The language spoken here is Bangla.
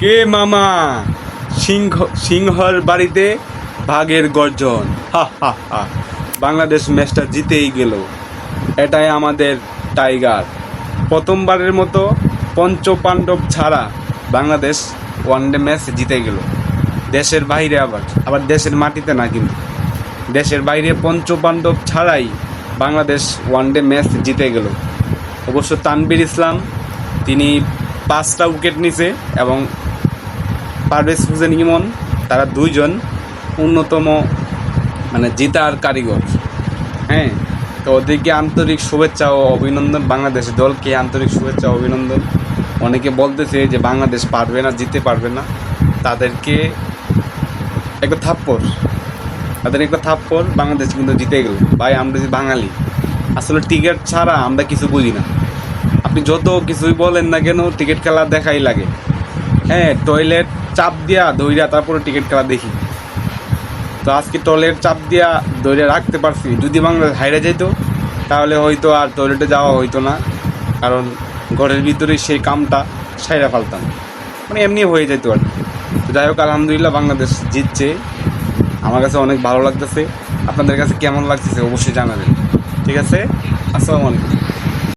কে মামা? সিংহ, সিংহর বাড়িতে ভাগের গর্জন। হা হা হা। বাংলাদেশ ম্যাচটা জিতেই গেল। এটাই আমাদের টাইগার। প্রথমবারের মতো পঞ্চ পাণ্ডব ছাড়া বাংলাদেশ ওয়ানডে ম্যাচ জিতে গেল। দেশের বাইরে আবার আবার দেশের মাটিতে না কিন্তু। দেশের বাইরে পঞ্চ পাণ্ডব ছাড়াই বাংলাদেশ ওয়ানডে ম্যাচ জিতে গেল। অবশ্য তানবির ইসলাম, তিনি পাঁচটা উইকেট নিছে এবং পারভেজ হোসেন ইমন তারা দুইজন অন্যতম মানে জিতার কারিগর। হ্যাঁ তো ওদেরকে আন্তরিক শুভেচ্ছা ও অভিনন্দন। বাংলাদেশ দলকে আন্তরিক শুভেচ্ছা অভিনন্দন। অনেকে বলতেছে যে বাংলাদেশ পারবে না জিতে পারবে না। তাদেরকে একটা থাপ্পড়, তাদের একটা থাপ্পড়, বাংলাদেশ কিন্তু জিতে গেল। ভাই, আমরা যে বাঙালি, আসলে টিকিট ছাড়া আমরা কিছু বুঝি না। আপনি যত কিছুই বলেন না কেন, টিকিট খেলা দেখাই লাগে। হ্যাঁ টয়লেট চাপ দিয়া দইরা তারপরে টিকিট খেলা দেখি। তো আজকে টয়লেট চাপ দিয়া দইরা রাখতে পারছি। যদি বাংলাদেশ হাইরে যেত তাহলে হয়তো আর টয়লেটে যাওয়া হইতো না। কারণ ঘরের ভিতরে সেই কামটা সাইরা ফেলতাম। মানে এমনি হয়ে যেত আর কি। তো যাই হোক, আলহামদুলিল্লাহ বাংলাদেশ জিতছে। আমার কাছে অনেক ভালো লাগতেছে। আপনাদের কাছে কেমন লাগতেছে অবশ্যই জানাবেন। ঠিক আছে? আসসালামু আলাইকুম।